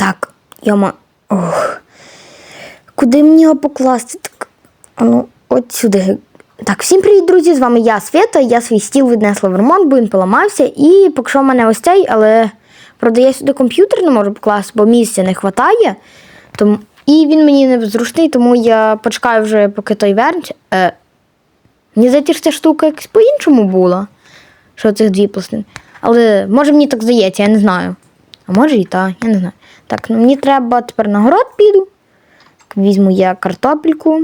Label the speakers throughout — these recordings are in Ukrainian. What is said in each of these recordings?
Speaker 1: Так, йома. Ох. Куди мені його покласти? Так, ну, от сюди. Так, всім привіт, друзі! З вами я, Свята. Я свій стіл віднесла в ремонт, бо він поламався. І поки що в мене ось цей, але правда, я сюди комп'ютер не можу покласти, бо місця не вистачає. Тому... І він мені не зручний, тому я почекаю вже, поки той вернеться. Е, мені здається, що ця штука якось по-іншому була. Що цих дві пластини. Але може мені так здається, я не знаю. А може і так, я не знаю. Так, ну мені треба тепер на город піду. Візьму я картопельку,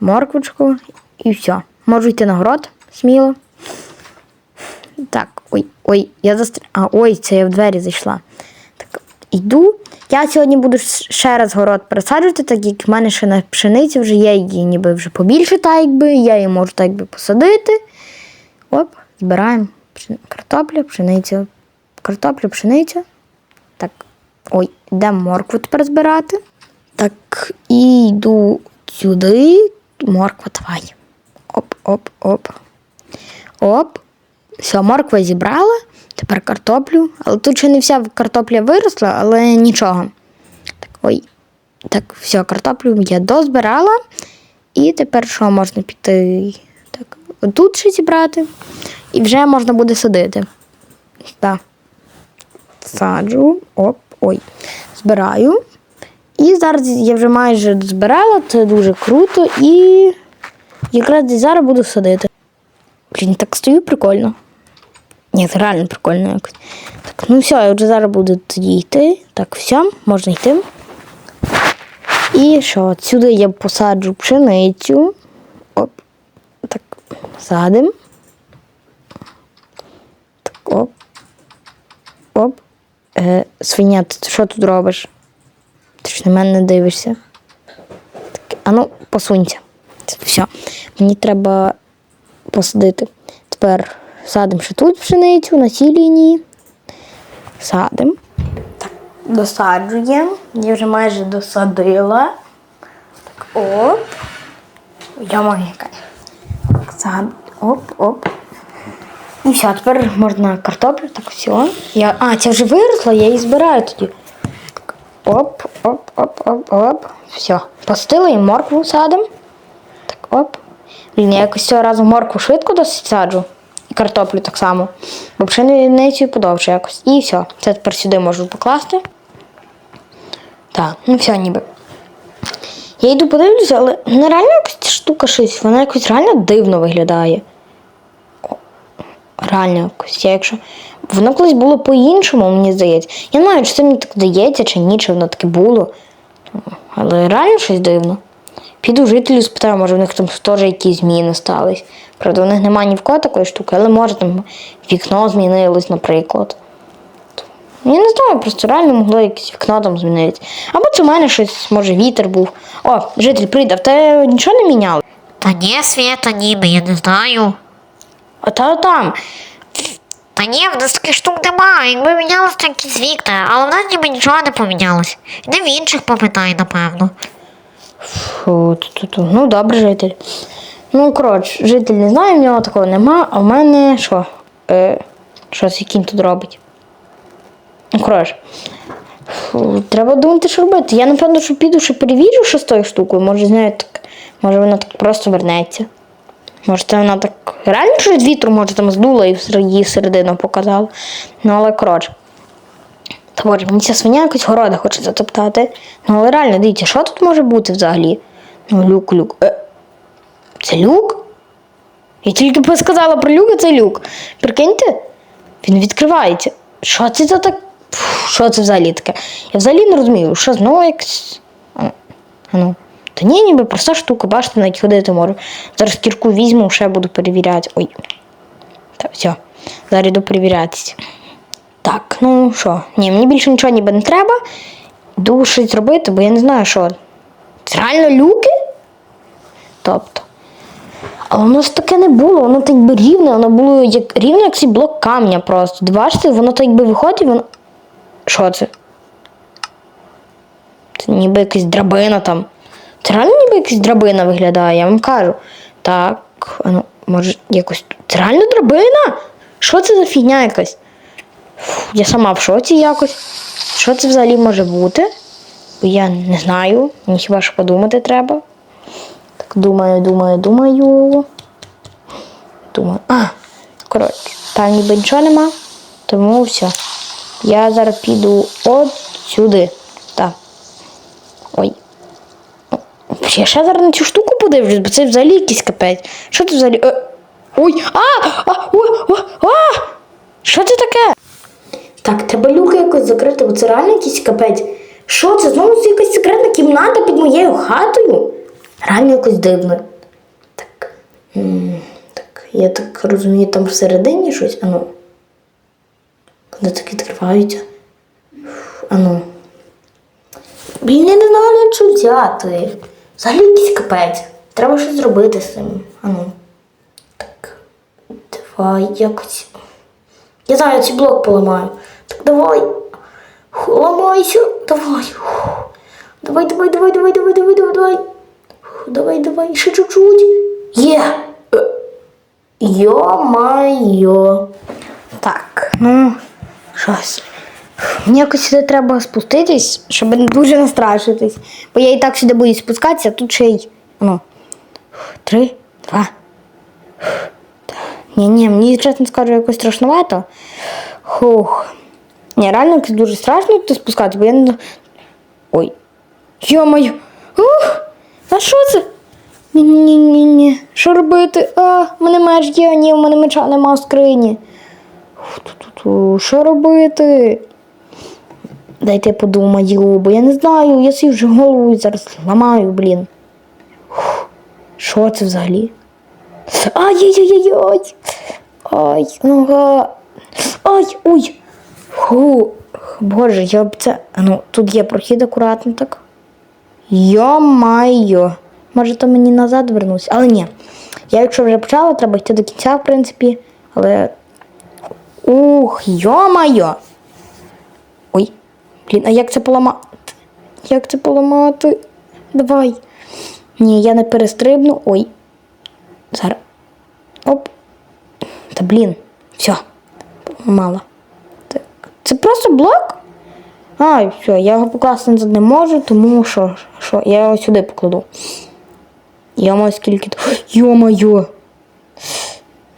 Speaker 1: морквочку і все. Можу йти на город сміло. Так, ой, ой, я застр... А, ой, це я в двері зайшла. Так, йду. Я сьогодні буду ще раз город пересаджувати, так як в мене ще на пшениці вже є її ніби вже побільше, так якби, я її можу так якби посадити. Оп, збираємо картоплю, пшеницю, картоплю, пшеницю. Ой, йдемо моркву тепер збирати. Так, і йду сюди. Морква давай. Оп, оп, оп. Оп. Все, морква зібрала. Тепер картоплю. Але тут ще не вся картопля виросла, але нічого. Так, ой. Так, все, картоплю я дозбирала. І тепер що можна піти? Так, тут ще зібрати. І вже можна буде садити. Так. Саджу. Оп, ой. Збираю. І зараз я вже майже збирала, це дуже круто. І якраз десь зараз буду садити. Блін, так стою прикольно. Ні, це реально прикольно якось. Так, ну все, я вже зараз буду тоді йти. Так, все, можна йти. І що, отсюди я посаджу пшеницю. Оп. Так, садим. Так, оп. Оп. Е, свиня, ти що тут робиш? Ти ж на мене не дивишся. Так, а ну, посунься. Все. Мені треба посадити. Тепер садимо ще тут пшеницю на цій лінії. Садимо. Так, досаджуємо. Я вже майже досадила. Так, оп. Я. Так, сад. Оп, оп. І все, тепер можна картоплю, так все. Я... А, ця вже виросла, я її збираю тоді. Оп, оп, оп, оп, оп. Все. Постила і моркву садимо. Так, оп. Блін, я якось цього разу моркву швидко досить саджу. І картоплю так само. Бо пшеницю подовше якось. І все. Це тепер сюди можу покласти. Так, ну все ніби. Я йду подивлюся, але вона реально якась штука щось, вона якось реально дивно виглядає. Реально якось. Я якщо... Воно колись було по-іншому, мені здається. Я не знаю, чи це мені так здається, чи ні, чи воно таке було. Але реально щось дивно. Піду жителю спитаю, може в них там теж якісь зміни стались. Правда, у них немає ні в кого такої штуки, але може там вікно змінилось, наприклад. Я не знаю, просто реально могло якесь вікно там змінитися. Або це в мене щось, може, вітер був. О, житель прийде, в те нічого не міняли.
Speaker 2: Та ні, Света, ніби, я не знаю.
Speaker 1: А та там.
Speaker 2: Та ні, в нас таких штук немає. Якби мінялися так якісь вікна, але в нас ніби нічого не помінялось. Іди в інших попитай, напевно.
Speaker 1: Фу, ту-ту-ту. Ну, добре, житель. Ну, коротше, житель не знає, в нього такого нема, а в мене що? Е, що з яким тут робить? Ну, коротше. Фу, треба думати, що робити. Я, напевно, що піду, що перевірю, що з тою штукою. Може, з нею так. Може вона так просто вернеться. Може, вона так реально щось вітру, може, там здула і її середину показала. Ну, але коротше. Та боже, мені ця свиня якось города хоче затоптати. Ну, але реально, дивіться, що тут може бути взагалі? Ну, люк, люк. Е, це люк? Я тільки б сказала про люк, а це люк. Прикиньте, він відкривається. Що це за так? Що це взагалі таке? Я взагалі не розумію, що знову якось. А ну. Та ні, ніби проста штука, бачите, навіть ходити можу. Зараз кірку візьму, ще буду перевіряти. Ой. Так, все. Зараз йду перевірятися. Так, ну що? Ні, мені більше нічого ніби не треба. Йду щось зробити, бо я не знаю, що. Це реально люки? Тобто. Але воно ж таке не було, воно так би рівне, воно було як рівно як цей блок камня просто. Бачите, воно так би виходить, воно. Що це? Це ніби якась драбина там. Це реально ніби якась драбина виглядає, я вам кажу. Так, а ну, може, якось. Це реально драбина? Що це за фігня якась? Фу, Я сама в шоці якось. Що це взагалі може бути? Я не знаю. Мені хіба що подумати треба. Так думаю, думаю, думаю. Думаю. А, коротше, там ніби нічого нема. Тому все. Я зараз піду от сюди. Так. Ой. Я ще зараз на цю штуку подивлюсь, бо це взагалі якийсь капець. Що це взагалі? Е, Ой! А! А! О! А! Що це таке? Так, треба люки якось закрити, бо це реально якийсь капець. Що це? Знову це якась секретна кімната під моєю хатою? Реально якось дивно. Так. Так, я так розумію, там всередині щось. Ану. Коли так відкриваються. Ану. Блін, я не знаю, що взяти. Взагалі якийсь капець. Треба щось зробити з цим. Ану. Так. Давай якось. Я знаю, цей блок поламаю. Так давай. Ламайся. Давай. Давай, давай, давай, давай, давай, давай, давай, давай. Давай, давай, ще чуть-чуть. Є. Е. Йо-майо. Так, ну, щось. Мені якось сюди треба спуститись, щоб не дуже настрашитись. Бо я і так сюди буду спускатися, тут ще й. Ну. Три, два. Ні, ні, мені чесно скажу, якось страшновато. Хух. Ні, реально дуже страшно тут спускатися, бо я не. Ой. Йо-моє. Ух! А що це? Ні-ні-ні-ні. Що робити? А, в мене меч є, ні, в мене меча нема в скрині. Що робити? Дайте подумаю, бо я не знаю, я свій вже голову зараз ламаю, блін. Що це взагалі? Ай-яй-яй-яй! Ай, нога. Ай, ой. Фу. Боже, я б це. Ну, тут є прохід акуратно так. Йо-майо. Може, то мені назад вернусь. Але ні. Я якщо вже почала, треба йти до кінця, в принципі. Але. Ух, йо-майо. Блін, а як це поламати? Як це поламати? Давай. Ні, я не перестрибну. Ой. Зараз. Оп. Та блін. Все. Мало. Так. Це просто блок? А, все, я його покласти не можу, тому що, що я його сюди покладу. Йома, скільки. Йо-моє.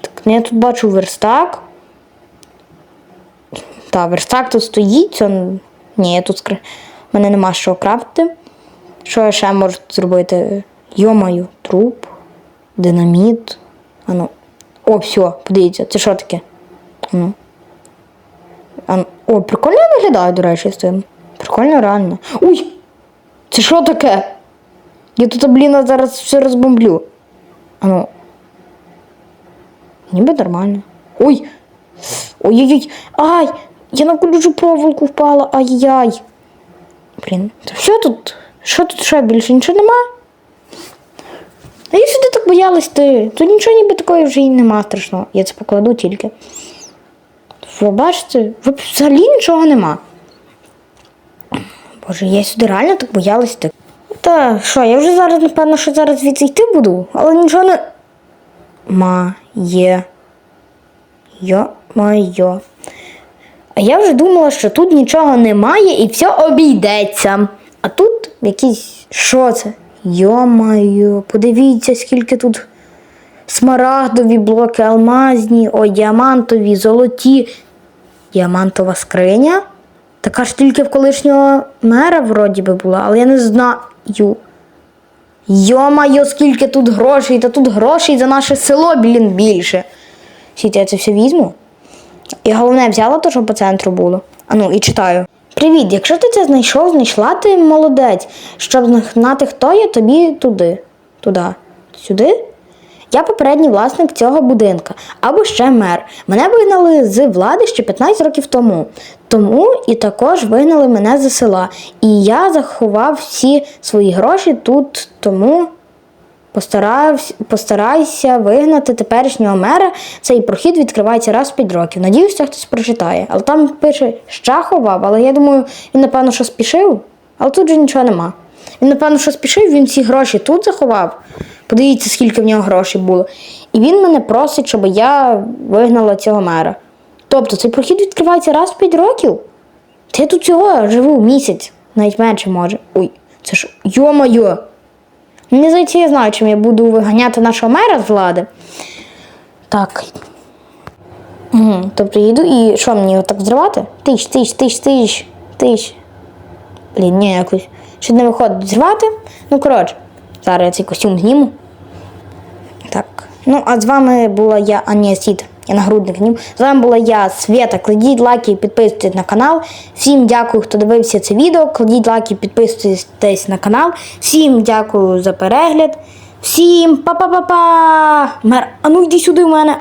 Speaker 1: Так, ну я тут бачу верстак. Так, верстак тут стоїть. Це... Ні, тут скри... У мене нема що крафтити. Що я ще можу зробити? Йомаю, труп, динаміт. Ану. О, все, подивіться, це що таке? Ану. Ану. О, прикольно виглядає, до речі, з цим. Прикольно, реально. Уй! Це що таке? Я тут, блін, зараз все розбомблю. Ану. Ніби нормально. Ой! Ой-ой-ой! Ай! Я на колючу проволоку впала. Ай-яй! Блін, то що тут? Що тут ще більше? Нічого нема? А я сюди так боялась ти. Тут нічого ніби такої вже і нема страшного. Я це покладу тільки. Ви бачите, взагалі нічого нема. Боже, я сюди реально так боялась ти. Та що, я вже зараз, напевно, що зараз звідси йти буду, але нічого не. Має. Йо-майо. А я вже думала, що тут нічого немає і все обійдеться. А тут якісь. Що це? Йо-майо, подивіться, скільки тут смарагдові блоки, алмазні, ой, діамантові, золоті. Діамантова скриня. Така ж тільки в колишнього мера вроді би була, але я не знаю. Йо-майо, скільки тут грошей, та тут грошей за наше село, блін, більше. Сіті, я це все візьму. І головне взяла те, що по центру було. Ану, і читаю. Привіт, якщо ти це знайшов, знайшла ти молодець. Щоб знати, хто я, тобі туди. Туди. Сюди? Я попередній власник цього будинка, або ще мер. Мене вигнали з влади ще 15 років тому. Тому і також вигнали мене з села. І я заховав всі свої гроші тут, тому Постарався, постарайся вигнати теперішнього мера. Цей прохід відкривається раз в 5 років. Надіюся, хтось прочитає. Але там пише, ще ховав, але я думаю, він, напевно, що спішив, але тут же нічого нема. Він, напевно, що спішив, він всі гроші тут заховав. Подивіться, скільки в нього грошей було. І він мене просить, щоб я вигнала цього мера. Тобто цей прохід відкривається раз в 5 років? Та я тут цього живу місяць, навіть менше може. Ой, це ж йо-моє. Мені здається, я знаю, чим я буду виганяти нашого мера з влади. Так. Угу. Тобто я і що мені його так зривати? Тиш, тиш, тиш, тиш, тиш. Блін, ні, якось. Що не виходить зривати. Ну, коротше, зараз я цей костюм зніму. Так. Ну, а з вами була я, а ні, Сід. нагрудних зніму. З вами була я, Свята. Кладіть лайки і підписуйтесь на канал. Всім дякую, хто дивився це відео. Кладіть лайки, підписуйтесь на канал. Всім дякую за перегляд. Всім па-па-па-па! Мер, а ну йди сюди в мене.